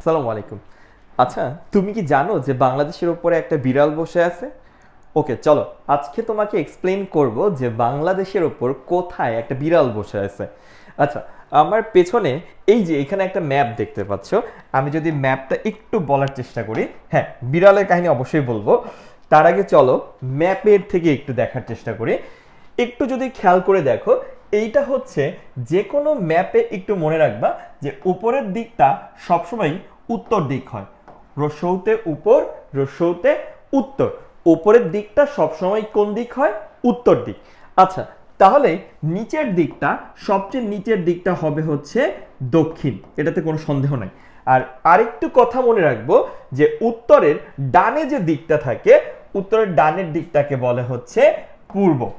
আসসালামু আলাইকুম। আচ্ছা তুমি কি জানো যে বাংলাদেশের উপরে একটা বিড়াল বসে আছে? ওকে, চলো, আজকে তোমাকে এক্সপ্লেন করব যে বাংলাদেশের ওপর কোথায় একটা বিড়াল বসে আছে। আচ্ছা আমার পেছনে এই যে এখানে একটা ম্যাপ দেখতে পাচ্ছ, আমি যদি ম্যাপটা একটু বলার চেষ্টা করি হ্যাঁ বিড়ালের কাহিনী অবশ্যই বলব। তার আগে চলো ম্যাপের থেকে একটু দেখার চেষ্টা করি। একটু যদি খেয়াল করে দেখো, এইটা হচ্ছে যে কোনো ম্যাপে একটু মনে রাখবা যে উপরের দিকটা সবসময় উত্তর দিক হয়। রসৌতে উপর, রসৌতে উত্তর। উপরের দিকটা সবসময় কোন দিক হয়? উত্তর দিক। আচ্ছা তাহলে নিচের দিকটা, সবচেয়ে নিচের দিকটা হবে হচ্ছে দক্ষিণ। এটাতে কোনো সন্দেহ নাই। আর আরেকটু কথা মনে রাখব যে উত্তরের ডানে যে দিকটা থাকে, উত্তরের ডানের দিকটাকে বলে হচ্ছে পূর্ব।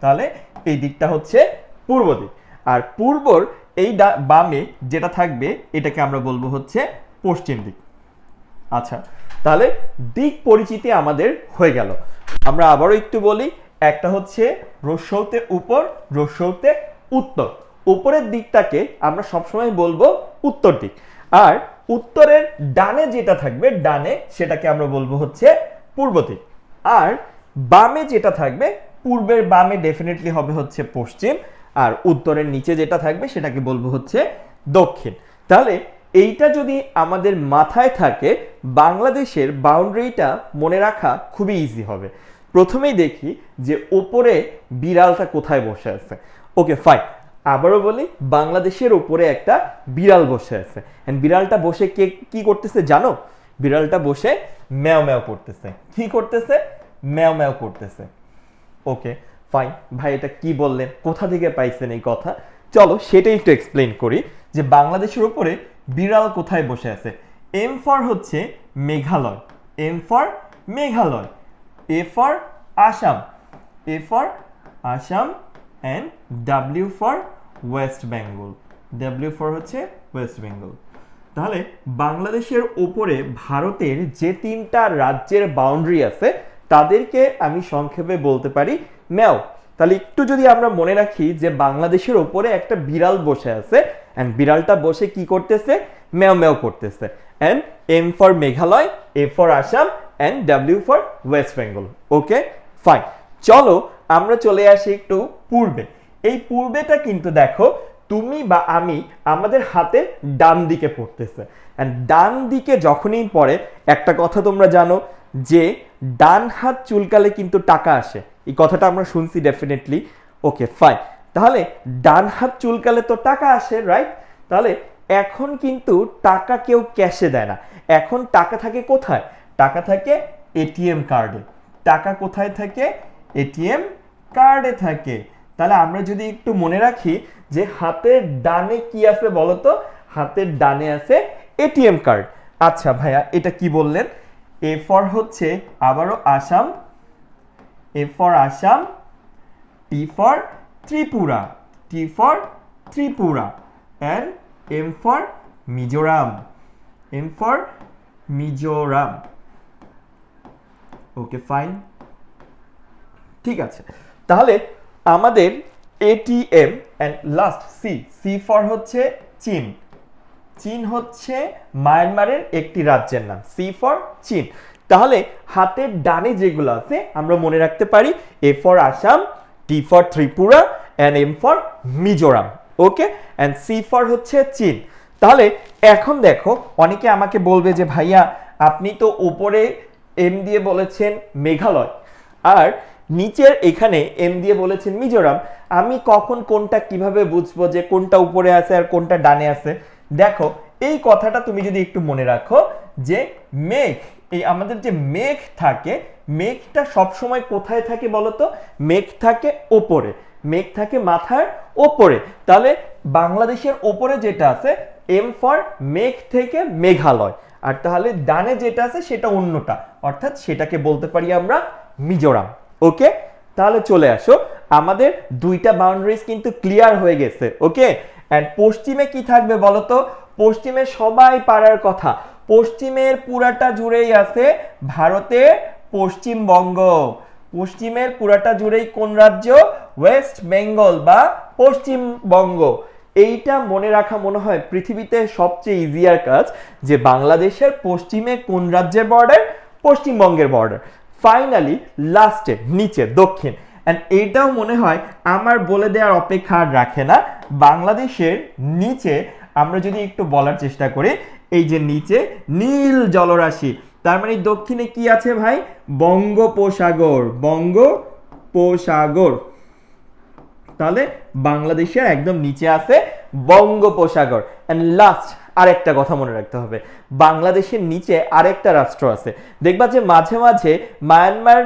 তাহলে এই দিকটা হচ্ছে পূর্ব দিক। আর পূর্বর এই বামে যেটা থাকবে, এটাকে আমরা বলব হচ্ছে পশ্চিম দিক। আচ্ছা তাহলে দিক পরিচিতি আমাদের হয়ে গেল। আমরা আবারও একটু বলি, একটা হচ্ছে রস্যৌতে উপর রস্যৌতে উত্তর। উপরের দিকটাকে আমরা সবসময় বলব উত্তর দিক। আর উত্তরের ডানে যেটা থাকবে, ডানে সেটাকে আমরা বলব হচ্ছে পূর্ব দিক। আর বামে যেটা থাকবে, পূর্বের বামে ডেফিনেটলি হবে হচ্ছে পশ্চিম। আর উত্তরের নিচে যেটা থাকবে সেটাকে বলব হচ্ছে দক্ষিণ। তাহলে এইটা যদি আমাদের মাথায় থাকে, বাংলাদেশের বাউন্ডারিটা মনে রাখা খুবই ইজি হবে। প্রথমেই দেখি যে ওপরে বিড়ালটা কোথায় বসে আছে। ওকে ফাইন আবারও বলি, বাংলাদেশের ওপরে একটা বিড়াল বসে আছে। অ্যান্ড বিড়ালটা বসে কে কি করতেছে জানো? বিড়ালটা বসে ম্যাও ম্যাও করতেছে। কি করতেছে? ম্যাও ম্যাও করতেছে। ওকে ফাইন ভাই, এটা কি বললেন? কোথা থেকে পাইছেন এই কথা? চলো সেটাই একটু এক্সপ্লেন করি যে বাংলাদেশের উপরে বিড়াল কোথায় বসে আছে। এম ফর হচ্ছে Meghalaya. M for Meghalaya. A for Assam. A for Assam and W for West Bengal W for হচ্ছে ওয়েস্ট বেঙ্গল তাহলে বাংলাদেশের ওপরে ভারতের যে তিনটা রাজ্যের বাউন্ডারি আছে তাদেরকে আমি সংক্ষেপে বলতে পারি। ম্যাও, তাহলে একটু যদি আমরা মনে রাখি যে বাংলাদেশের ওপরে একটা বিড়াল বসে আছে অ্যান্ড বিড়ালটা বসে কি করতেছে? ম্যাও ম্যাও করতেছে। And M for Meghalaya A for Assam and W for West Bengal okay fine চলো, আমরা চলে আসি একটু পূর্বে। এই পূর্বেটা কিন্তু দেখো, তুমি বা আমি আমাদের হাতে ডান দিকে পড়তেছে। অ্যান্ড ডান দিকে যখনই পড়ে, একটা কথা তোমরা জানো যে ডান হাত চুলকালে কিন্তু টাকা আসে। এই কথাটা আমরা শুনছি ডেফিনেটলি ওকে ফাইন তাহলে ডান হাত চুলকালে তো টাকা আসে রাইট তাহলে এখন কিন্তু টাকা কেউ ক্যাশে দেয় না। এখন টাকা থাকে কোথায়? টাকা থাকে এটিএম কার্ডে টাকা কোথায় থাকে? এটিএম কার্ডে থাকে। তাহলে আমরা যদি একটু মনে রাখি যে হাতের ডানে কি আছে বলতো? হাতের ডানে আছে এটিএম কার্ড আচ্ছা ভাইয়া, এটা কি বললেন? এ ফর হচ্ছে আবারও Assam A for Assam T for Tripura T for Tripura and M for Mizoram M for Mizoram. Okay fine ঠিক আছে। তাহলে আমাদের ATM and last C C for হচ্ছে চীন। চীন হচ্ছে মায়ানমারের একটি রাজ্যের নাম। সি ফর চীন। তাহলে হাতের ডানে যেগুলো আছে, আমরা মনে রাখতে পারি A for Assam T for Tripura and M for Mizoram. Okay and C for হচ্ছে চীন। তাহলে এখন দেখো, অনেকে আমাকে বলবে যে, ভাইয়া, আপনি তো উপরে এম দিয়ে বলেছেন মেঘালয়, আর নিচের এখানে এম দিয়ে বলেছেন মিজোরাম। আমি কখন কোনটা কীভাবে বুঝব যে কোনটা উপরে আছে আর কোনটা ডানে আছে? দেখো, এই কথাটা তুমি যদি একটু মনে রাখো যে মেঘ, এই আমাদের যে মেঘ থাকে, মেঘটা সবসময় কোথায় থাকে বলতো? মেঘ থাকে ওপরে, মেঘ থাকে মাথার ওপরে। তাহলে বাংলাদেশের ওপরে যেটা আছে এম ফর মেঘ থেকে মেঘালয়। আর তাহলে ডানে যেটা আছে, সেটা অন্যটা। অর্থাৎ সেটাকে বলতে পারি আমরা মিজোরাম। ওকে? তাহলে চলে আসো। আমাদের দুইটা বাউন্ডারিজ কিন্তু ক্লিয়ার হয়ে গেছে। ওকে? অ্যান্ড পশ্চিমে কি থাকবে বলতো? পশ্চিমে সবাই পারার কথা। পশ্চিমের পুরাটা জুড়েই আছে ভারতের পশ্চিমবঙ্গ পশ্চিমের পুরাটা জুড়েই কোন রাজ্য? ওয়েস্ট বেঙ্গল বা পশ্চিমবঙ্গ এইটা মনে রাখা মনে হয় পৃথিবীতে সবচেয়ে ইজিয়ার কাজ যে বাংলাদেশের পশ্চিমে কোন রাজ্যের বর্ডার পশ্চিমবঙ্গের বর্ডার ফাইনালি লাস্টে নিচে, দক্ষিণ। অ্যান্ড এটাও মনে হয় আমার বলে দেওয়ার অপেক্ষা আর রাখে না। বাংলাদেশের নিচে আমরা যদি একটু বলার চেষ্টা করি, এই যে নিচে নীল জলরাশি, তার মানে দক্ষিণে কি আছে ভাই? বঙ্গোপসাগর বঙ্গোপসাগর। তাহলে বাংলাদেশের একদম নিচে আছে বঙ্গোপসাগর। অ্যান্ড লাস্ট আরেকটা কথা মনে রাখতে হবে। বাংলাদেশের নিচে আরেকটা রাষ্ট্র আছে। দেখবা যে মাঝে মাঝে মায়ানমার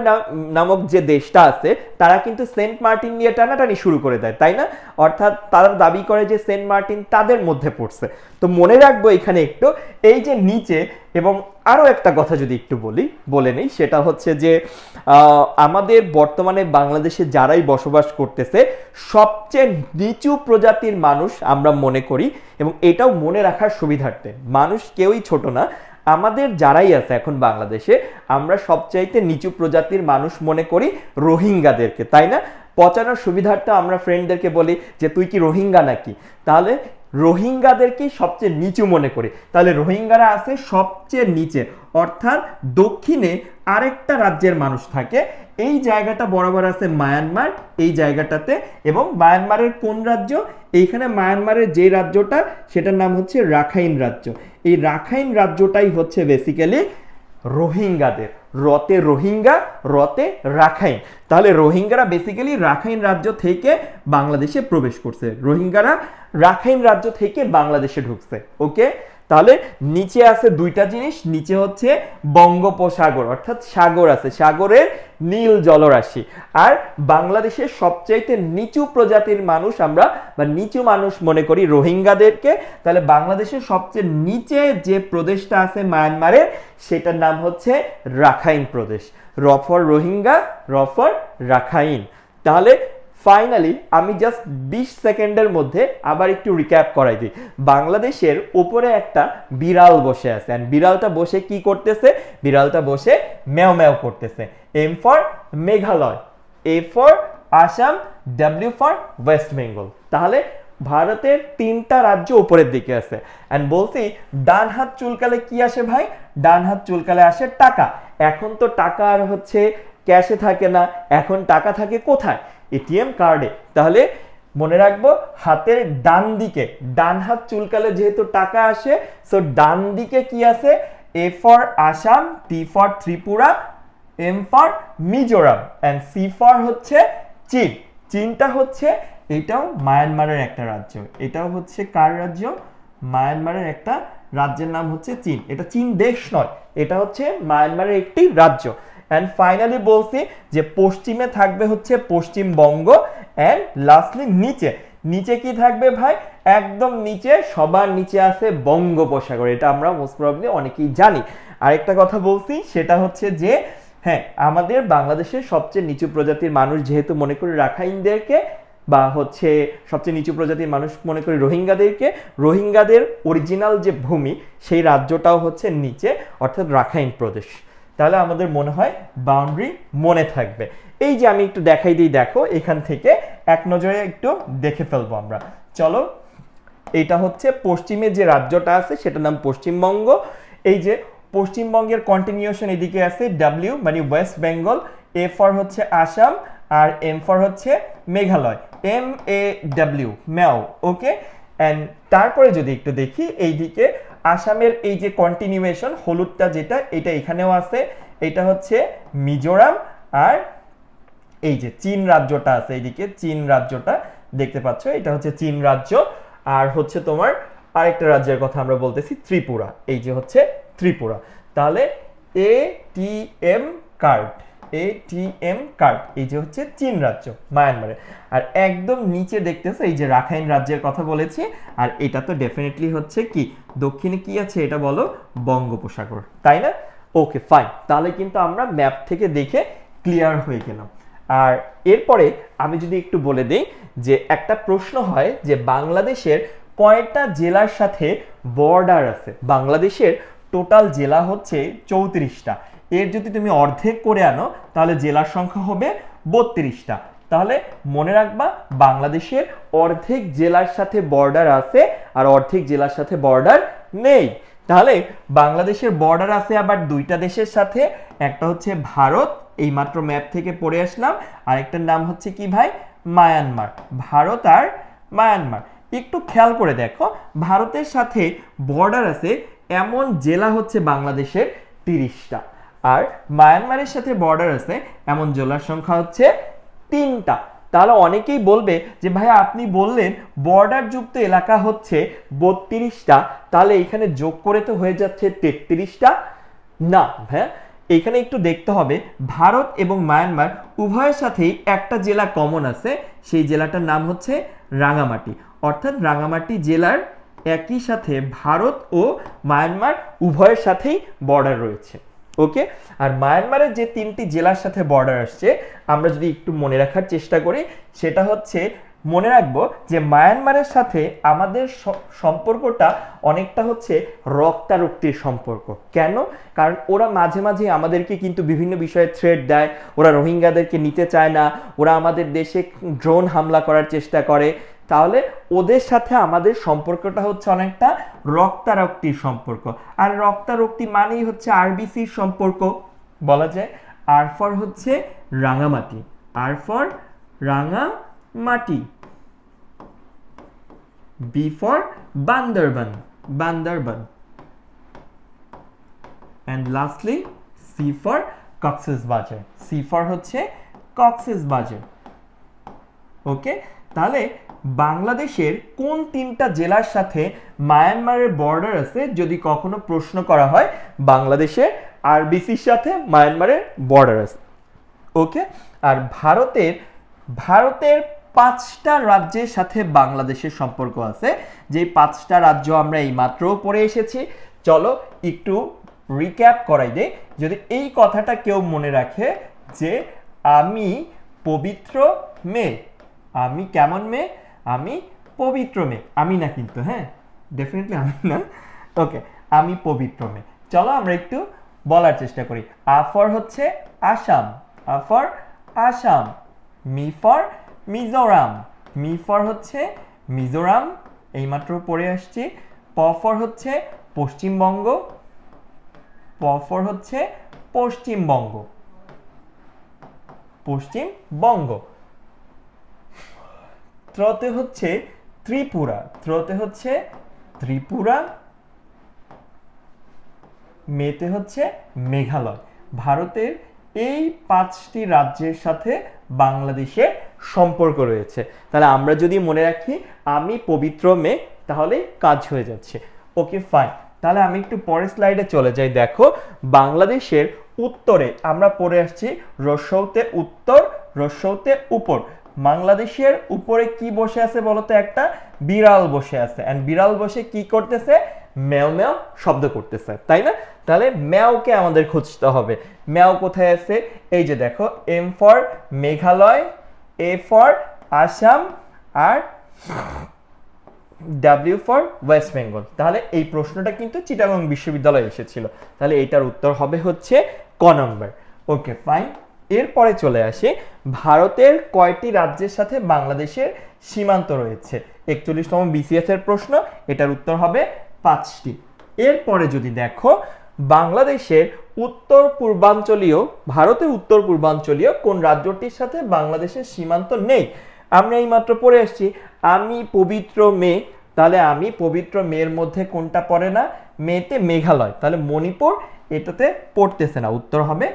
নামক যে দেশটা আছে, তারা কিন্তু সেন্ট মার্টিন নিয়ে টানাটানি শুরু করে দেয়, তাই না? অর্থাৎ তারা দাবি করে যে সেন্ট মার্টিন তাদের মধ্যে পড়ছে। তো মনে রাখব এখানে একটু, এই যে নিচে এবং আরও একটা কথা যদি একটু বলি, বলে নেই, সেটা হচ্ছে যে আমাদের বর্তমানে বাংলাদেশে যারাই বসবাস করতেছে, সবচেয়ে নিচু প্রজাতির মানুষ আমরা মনে করি এবং এটাও মনে রাখার সুবিধার্থে। মানুষ কেউই ছোট না, আমাদের যারাই আছে এখন বাংলাদেশে, আমরা সবচাইতে নিচু প্রজাতির মানুষ মনে করি রোহিঙ্গাদেরকে, তাই না? পচানোর সুবিধার্থে আমরা ফ্রেন্ডদেরকে বলি যে, তুই কি রোহিঙ্গা নাকি? তাহলে রোহিঙ্গাদেরকেই সবচেয়ে নিচু মনে করে। তাহলে রোহিঙ্গারা আছে সবচেয়ে নিচে। অর্থাৎ দক্ষিণে আরেকটা রাজ্যের মানুষ থাকে। এই জায়গাটা বরাবর আছে মায়ানমার, এই জায়গাটাতে। এবং মায়ানমারের কোন রাজ্য? এইখানে মায়ানমারের যে রাজ্যটা, সেটার নাম হচ্ছে রাখাইন রাজ্য। এই রাখাইন রাজ্যটাই হচ্ছে বেসিক্যালি রোহিঙ্গাদের। রতে রোহিঙ্গা, রতে রাখাইন। তাহলে রোহিঙ্গারা বেসিক্যালি রাখাইন রাজ্য থেকে বাংলাদেশে প্রবেশ করছে। রোহিঙ্গারা রাখাইন রাজ্য থেকে বাংলাদেশে ঢুকছে। ওকে তাহলে নিচে আছে দুইটা জিনিস, নিচে হচ্ছে বঙ্গোপসাগর, অর্থাৎ সাগর আছে, সাগরের নীল জলরাশি। আর বাংলাদেশের সবচাইতে নিচু প্রজাতির মানুষ আমরা, বা নিচু মানুষ মনে করি রোহিঙ্গাদেরকে, তাহলে বাংলাদেশের সবচেয়ে নিচে যে প্রদেশটা আছে মায়ানমারের, সেটার নাম হচ্ছে Rakhine Pradesh. R for Rohingya R for Rakhine. তাহলে ফাইনালি আমি জাস্ট বিশ সেকেন্ডের মধ্যে আবার একটু রিক্যাপ করাই দিই। বাংলাদেশের ওপরে একটা বিড়াল বসে আছে। অ্যান্ড বিড়ালটা বসে কি করতেছে? বিড়ালটা বসে ম্যাও ম্যাও করতেছে। M for Meghalaya A for Assam W for West Bengal তাহলে ভারতের তিনটা রাজ্য উপরের দিকে আছে। অ্যান্ড বলছি, ডান হাত চুলকালে কি আসে ভাই? ডান হাত চুলকালে আসে টাকা। এখন তো টাকা আর হচ্ছে ক্যাশে থাকে না। এখন টাকা থাকে কোথায়? এটিএম কার্ডে তাহলে মনে রাখব, হাতের ডান দিকে, ডান হাত চুলকালে যেহেতু টাকা আসে সো ডান দিকে কি আছে? A for Assam T for Tripura M for Mizoram and C for হচ্ছে চীন। চীনটা হচ্ছে, এটাও মায়ানমারের একটা রাজ্য। এটাও হচ্ছে কার রাজ্য? মায়ানমারের একটা রাজ্যের নাম হচ্ছে চীন। এটা চীন দেশ নয়, এটা হচ্ছে মায়ানমারের একটি রাজ্য। অ্যান্ড ফাইনালি বলছি যে পশ্চিমে থাকবে হচ্ছে পশ্চিমবঙ্গ অ্যান্ড লাস্টলি নিচে। নিচে কি থাকবে ভাই? একদম নিচে, সবার নিচে আছে বঙ্গোপসাগর। এটা আমরা মোস্ট প্রবলি অনেকেই জানি। আরেকটা কথা বলছি, সেটা হচ্ছে যে হ্যাঁ আমাদের বাংলাদেশের সবচেয়ে নিচু প্রজাতির মানুষ যেহেতু মনে করি রাখাইনদেরকে বা হচ্ছে সবচেয়ে নিচু প্রজাতির মানুষ মনে করি রোহিঙ্গাদেরকে, রোহিঙ্গাদের অরিজিনাল যে ভূমি, সেই রাজ্যটাও হচ্ছে নিচে, অর্থাৎ রাখাইন প্রদেশ। তাহলে আমাদের মনে হয় বাউন্ডারি মনে থাকবে। এই যে আমি একটু দেখাই দিই, দেখো, এখান থেকে এক নজরে একটু দেখে ফেলব আমরা। চলো এইটা হচ্ছে পশ্চিমে যে রাজ্যটা আছে, সেটার নাম পশ্চিমবঙ্গ। এই যে পশ্চিমবঙ্গের কন্টিনিউশন এদিকে আছে ডাব্লিউ মানে ওয়েস্ট বেঙ্গল এ ফর হচ্ছে আসাম আর এম ফর হচ্ছে মেঘালয় এম এ ডাব্লিউ ম্যাও ওকে অ্যান্ড তারপরে যদি একটু দেখি, এইদিকে আসামের এই যে কন্টিনিউয়েশন হলুদটা যেটা, এটা এখানেও আছে। এটা হচ্ছে মিজোরাম আর এই যে চীন রাজ্যটা আছে এইদিকে, চীন রাজ্যটা দেখতে পাচ্ছ। এটা হচ্ছে চীন রাজ্য। আর হচ্ছে তোমার আরেকটা রাজ্যের কথা আমরা বলতেছি ত্রিপুরা। এই যে হচ্ছে ত্রিপুরা। তাহলে A T M card A T M card এই যে হচ্ছে চীন রাজ্য, মায়ানমারে। আর একদম নিচে দেখতেছে, এই যে রাখাইন রাজ্যের কথা বলেছি, আর এটা তো ডেফিনেটলি হচ্ছে কি, দক্ষিণে কি আছে এটা বলো? বঙ্গোপসাগর, তাই না? ওকে ফাইন তাহলে কিন্তু আমরা ম্যাপ থেকে দেখে ক্লিয়ার হয়ে গেলাম। আর এরপরে আমি যদি একটু বলে দিই যে একটা প্রশ্ন হয় যে বাংলাদেশের কয়টা জেলার সাথে বর্ডার আছে? বাংলাদেশের টোটাল জেলা হচ্ছে চৌত্রিশটা। এর যদি তুমি অর্ধেক করে আনো, তাহলে জেলার সংখ্যা হবে বত্রিশটা। তাহলে মনে রাখবা, বাংলাদেশের অর্ধেক জেলার সাথে বর্ডার আছে আর অর্ধেক জেলার সাথে বর্ডার নেই। তাহলে বাংলাদেশের বর্ডার আছে আবার দুইটা দেশের সাথে, একটা হচ্ছে ভারত এই মাত্র ম্যাপ থেকে পড়ে আসলাম। আরেকটার নাম হচ্ছে কি ভাই? মায়ানমার। ভারত আর মায়ানমার। একটু খেয়াল করে দেখো, ভারতের সাথে বর্ডার আছে, এমন জেলা হচ্ছে বাংলাদেশের তিরিশটা। আর মায়ানমারের সাথে বর্ডার আছে, এমন জেলার সংখ্যা হচ্ছে তিনটা। তাহলে অনেকেই বলবে যে, ভাই, আপনি বললেন বর্ডার যুক্ত এলাকা হচ্ছে বত্রিশটা, তাহলে এখানে যোগ করে তো হয়ে যাচ্ছে তেত্রিশটা? না হ্যাঁ এখানে একটু দেখতে হবে। ভারত এবং মায়ানমার উভয়ের সাথেই একটা জেলা কমন আছে, সেই জেলাটার নাম হচ্ছে রাঙামাটি। অর্থাৎ রাঙামাটি জেলার একই সাথে ভারত ও মায়ানমার উভয়ের সাথেই বর্ডার রয়েছে। ওকে আর মায়ানমারের যে তিনটি জেলার সাথে বর্ডার আসছে, আমরা যদি একটু মনে রাখার চেষ্টা করি, সেটা হচ্ছে মনে রাখব যে মায়ানমারের সাথে আমাদের সম্পর্কটা অনেকটা হচ্ছে রক্তারক্তির সম্পর্ক। কেন? কারণ ওরা মাঝে মাঝে আমাদেরকে কিন্তু বিভিন্ন বিষয়ে থ্রেট দেয়, ওরা রোহিঙ্গাদেরকে নিতে চায় না, ওরা আমাদের দেশে ড্রোন হামলা করার চেষ্টা করে। তাহলে ওদের সাথে আমাদের সম্পর্কটা হচ্ছে অনেকটা রক্তারক্তির সম্পর্ক। আর রক্তারক্তি মানেই হচ্ছে আরবিসির সম্পর্ক, বলা যায়। আর ফর হচ্ছে Rangamati. R for Rangamati. B for Bandarban. Bandarban. And lastly C for Cox's Bazar C for হচ্ছে কক্সেস বাজার ওকে তাহলে বাংলাদেশের কোন তিনটা জেলার সাথে মায়ানমারের বর্ডার আছে যদি কখনো প্রশ্ন করা হয়? বাংলাদেশে আরবিসির সাথে মায়ানমারের বর্ডার আছে। ওকে আর ভারতের ভারতের পাঁচটা রাজ্যের সাথে বাংলাদেশের সম্পর্ক আছে। যে পাঁচটা রাজ্য আমরা এই মাত্রও পড়ে এসেছি। চলো একটু রিক্যাপ করাই দে যদি এই কথাটা কেউ মনে রাখে যে আমি পবিত্র মেয়ে আমি কেমন মেয়ে? আমি পবিত্র মেয়ে। আমি না কিন্তু হ্যাঁ? ডেফিনেটলি আমি না। ওকে আমি পবিত্র মেয়ে। চলো আমরা একটু বলার চেষ্টা করি। আফর হচ্ছে Assam. A for Assam. M for Mizoram. M for হচ্ছে মিজোরাম। এইমাত্র পড়ে আসছি। প ফর হচ্ছে পশ্চিমবঙ্গ। প ফর হচ্ছে পশ্চিমবঙ্গ। পশ্চিমবঙ্গ। ত্রতে হচ্ছে ত্রিপুরা। ত্রতে হচ্ছে ত্রিপুরা, মেতে হচ্ছে মেঘালয়। ভারতের এই পাঁচটি রাজ্যের সাথে বাংলাদেশের সম্পর্ক রয়েছে। তাহলে আমরা যদি মনে রাখি, আমি পবিত্র মেয়ে তাহলে কাজ হয়ে যাচ্ছে। ওকে ফাইন তাহলে আমি একটু পরের স্লাইডে চলে যাই। দেখো, বাংলাদেশের উত্তরে আমরা পড়ে আসছি রসৌতে উত্তর, রসৌতে উপর। বাংলাদেশের উপরে কি বসে আছে বলতো একটা? বিড়াল বসে আছে। এন্ড বিড়াল বসে কি করতেছে? ম্যাও ম্যাও শব্দ করতেছে, তাই না? তাহলে ম্যাওকে আমাদের খুঁজতে হবে। ম্যাও কোথায় আছে? এই যে দেখো, M for Meghalaya, A for Assam, R W for West Bengal. তাহলে এই প্রশ্নটা কিন্তু চিটাগং বিশ্ববিদ্যালয়ে এসেছিল। তাহলে এটার উত্তর হবে হচ্ছে ক নম্বর। ওকে ফাইন এরপরে চলে আসে, ভারতের কয়টি রাজ্যের সাথে বাংলাদেশের সীমান্ত রয়েছে? একচল্লিশতম বিসিএস এর প্রশ্ন, এটার উত্তর হবে পাঁচটি। এরপরে যদি দেখো, বাংলাদেশের উত্তর পূর্বাঞ্চলীয়, ভারতের উত্তর পূর্বাঞ্চলীয় কোন রাজ্যটির সাথে বাংলাদেশের সীমান্ত নেই? আমরা এই মাত্র পড়ে আসছি, আমি পবিত্র মেয়ে তাহলে আমি পবিত্র মেয়ের মধ্যে কোনটা পড়ে না? মেয়েতে মেঘালয়। তাহলে মণিপুর, এটাতে পড়তেছে না, উত্তর হবে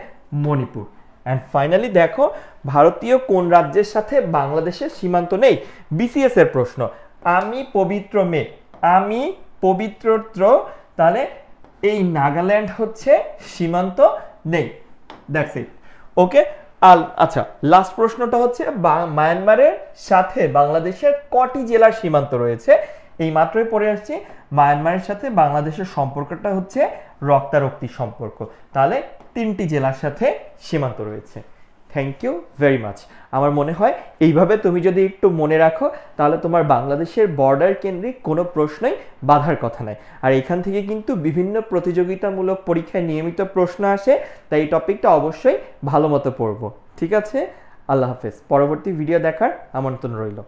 মণিপুর। অ্যান্ড ফাইনালি দেখো, ভারতীয় কোন রাজ্যের সাথে বাংলাদেশের সীমান্ত নেই? বিসিএস এর প্রশ্ন। আমি পবিত্র মেয়ে আমি পবিত্রত্র, তাহলে এই নাগাল্যান্ড হচ্ছে সীমান্ত নেই। দ্যাটস ওকে আল আচ্ছা লাস্ট প্রশ্নটা হচ্ছে মায়ানমারের সাথে বাংলাদেশের কটি জেলার সীমান্ত রয়েছে? এই মাত্রই পড়ে আসছি মায়ানমারের সাথে বাংলাদেশের সম্পর্কটা হচ্ছে রক্তারক্তি সম্পর্ক। তাহলে তিনটি জেলার সাথে সীমান্ত রয়েছে। থ্যাংক ইউ ভেরি মাচ আমার মনে হয় এইভাবে তুমি যদি একটু মনে রাখো, তাহলে তোমার বাংলাদেশের বর্ডার কেন্দ্রিক কোনো প্রশ্নই বাধার কথা নাই। আর এখান থেকে কিন্তু বিভিন্ন প্রতিযোগিতামূলক পরীক্ষায় নিয়মিত প্রশ্ন আসে, তাই এই টপিকটা অবশ্যই ভালো মতো পড়ব। ঠিক আছে? আল্লাহ হাফেজ। পরবর্তী ভিডিও দেখার আমন্ত্রণ রইল।